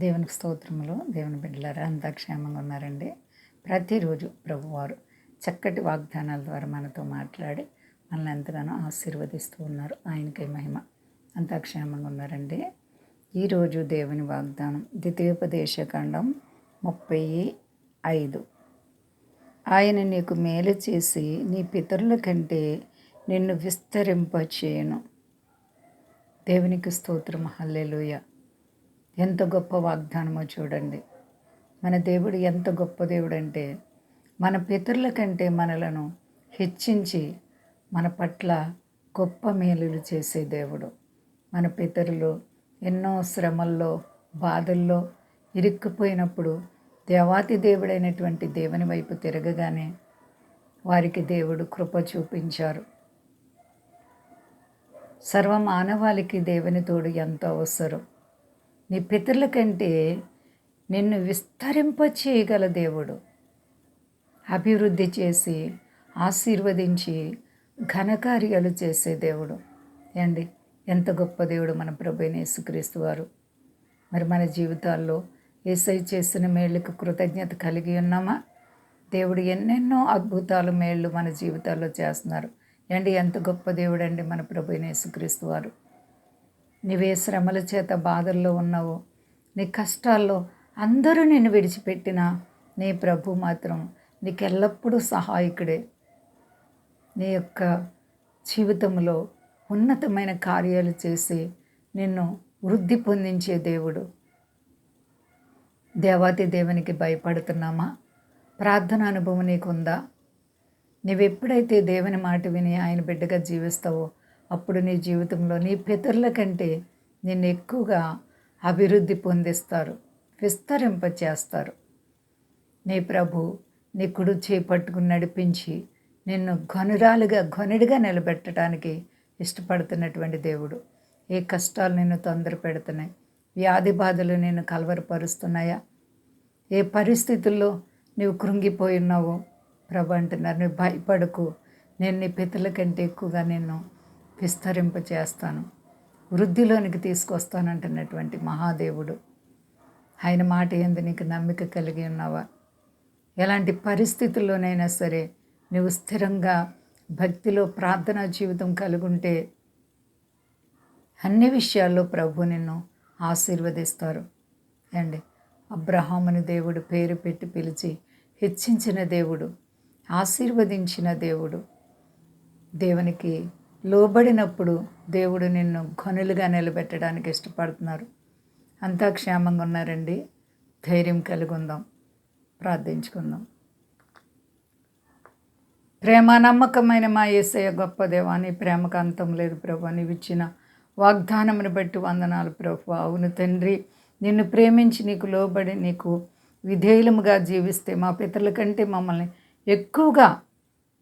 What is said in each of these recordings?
దేవునికి స్తోత్రములు. దేవుని బిడ్డలారా అంతా క్షేమంగా ఉన్నారండి. ప్రతిరోజు ప్రభువారు చక్కటి వాగ్దానాల ద్వారా మనతో మాట్లాడి మనల్ని ఎంతగానో ఆశీర్వదిస్తూ ఉన్నారు. ఆయనకే మహిమ. అంతా క్షేమంగా ఉన్నారండి. ఈరోజు దేవుని వాగ్దానం ద్వితీయోపదేశకాండం ముప్పై ఐదు. ఆయన నీకు మేలు చేసి నీ పితరుల కంటే నిన్ను విస్తరింపచేయను. దేవునికి స్తోత్రం హల్లెలుయా. ఎంత గొప్ప వాగ్దానమో చూడండి. మన దేవుడు ఎంత గొప్ప దేవుడు అంటే మన పితరుల కంటే మనలను హెచ్చించి మన పట్ల గొప్ప మేలులు చేసే దేవుడు. మన పితరులు ఎన్నో శ్రమల్లో బాధల్లో ఇరుక్కుపోయినప్పుడు దేవాతి దేవుడైనటువంటి దేవుని వైపు తిరగగానే వారికి దేవుడు కృప చూపించారు. సర్వ మానవాళికి దేవుని తోడు ఎంతో అవసరం. నీ పితరుల కంటే నిన్ను విస్తరింప చేయగల దేవుడు. అభివృద్ధి చేసి ఆశీర్వదించి ఘనకార్యాలు చేసే దేవుడు. ఏండి ఎంత గొప్ప దేవుడు మన ప్రభుని యేసుక్రీస్తు వారు. మరి మన జీవితాల్లో ఏసై చేసిన మేళ్ళకు కృతజ్ఞత కలిగి ఉన్నామా? దేవుడు ఎన్నెన్నో అద్భుతాలు మేళ్ళు మన జీవితాల్లో చేస్తున్నారు. ఏండి ఎంత గొప్ప దేవుడు అండి మన ప్రభు యేసుక్రీస్తు వారు. నీవే శ్రమల చేత బాధల్లో ఉన్నావో. నీ కష్టాల్లో అందరూ నిన్ను విడిచిపెట్టినా నీ ప్రభు మాత్రం నీకెల్లప్పుడూ సహాయకుడే. నీ యొక్క జీవితంలో ఉన్నతమైన కార్యాలు చేసి నిన్ను వృద్ధి పొందించే దేవుడు. దేవాతి దేవునికి భయపడుతున్నామా? ప్రార్థన అనుభవం నీకుందా? నీవెప్పుడైతే దేవుని మాట విని ఆయన బిడ్డగా జీవిస్తావో అప్పుడు నీ జీవితంలో నీ పితరుల కంటే నిన్ను ఎక్కువగా అభివృద్ధి పొందిస్తారు విస్తరింప చేస్తారు నీ ప్రభు నీ కుడు చేపట్టుకుని నడిపించి నిన్ను ఘనురాలుగా ఘనుడిగా నిలబెట్టడానికి ఇష్టపడుతున్నటువంటి దేవుడు. ఏ కష్టాలు నిన్ను తొందర పెడుతున్నాయి? వ్యాధి బాధలు నిన్ను కలవరపరుస్తున్నాయా? ఏ పరిస్థితుల్లో నీవు కృంగిపోయి ఉన్నావో? ప్రభు అంటున్నారు నువ్వు భయపడకు. నేను నీ పితల కంటే ఎక్కువగా నేను విస్తరింప చేస్తాను వృద్ధిలోనికి తీసుకొస్తానంటున్నటువంటి మహాదేవుడు. ఆయన మాట ఎందు నీకు నమ్మిక కలిగి ఉన్నావా? ఎలాంటి పరిస్థితుల్లోనైనా సరే నువ్వు స్థిరంగా భక్తిలో ప్రార్థనా జీవితం కలుగుంటే అన్ని విషయాల్లో ప్రభు నిన్ను ఆశీర్వదిస్తారు. అండి అబ్రహాముని దేవుడు పేరు పెట్టి పిలిచి హెచ్చించిన దేవుడు ఆశీర్వదించిన దేవుడు దేవునికి లోబడినప్పుడు దేవుడు నిన్ను ఘనులుగా నిలబెట్టడానికి ఇష్టపడుతున్నారు. అంతా క్షేమంగా ఉన్నారండి. ధైర్యం కలిగి ఉందాం ప్రార్థించుకుందాం. ప్రేమ నమ్మకమైన మా ఏసయ్య గొప్ప దేవా నీ ప్రేమకు అంతం లేదు ప్రభు. నీవు ఇచ్చిన వాగ్దానమును బట్టి వందనాలు ప్రభు. అవును తండ్రి నిన్ను ప్రేమించి నీకు లోబడి నీకు విధేయులముగా జీవిస్తే మా పితరుల కంటే మమ్మల్ని ఎక్కువగా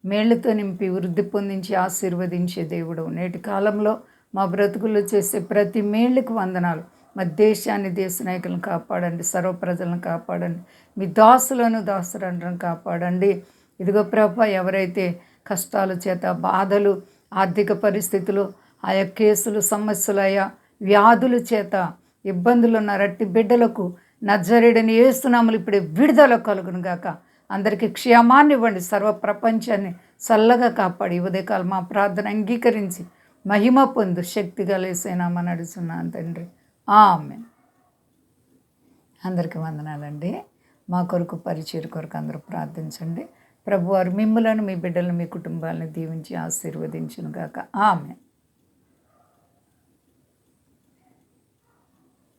మేళ్ళతో నింపి వృద్ధి పొందించి ఆశీర్వదించే దేవుడు. నేటి కాలంలో మా బ్రతుకుల్లో చేసే ప్రతి మేళ్ళకు వందనాలు. మా దేశాన్ని దేశ నాయకులను కాపాడండి సర్వ ప్రజలను కాపాడండి. మీ దాసులను దాసులను కాపాడండి. ఇదిగో ప్రభ ఎవరైతే కష్టాల చేత బాధలు ఆర్థిక పరిస్థితులు ఆయా కేసులు సమస్యలు ఆయా వ్యాధుల చేత ఇబ్బందులు ఉన్న రట్టి బిడ్డలకు నజ్జరేడని ఏస్తున్నాములు ఇప్పుడే విడుదల కలుగును గాక అందరికీ క్షేమాన్ని ఇవ్వండి. సర్వ ప్రపంచాన్ని చల్లగా కాపాడి ఉదయకాలం మా ప్రార్థన అంగీకరించి మహిమ పొందు శక్తి కలిసేనామా నడుచున్నాను తండ్రి. ఆమె అందరికీ వందనాలండి. మా కొరకు పరిచయం కొరకు అందరూ ప్రార్థించండి. ప్రభువారు మిమ్మలను మీ బిడ్డలను మీ కుటుంబాలను దీవించి ఆశీర్వదించును గాక ఆమె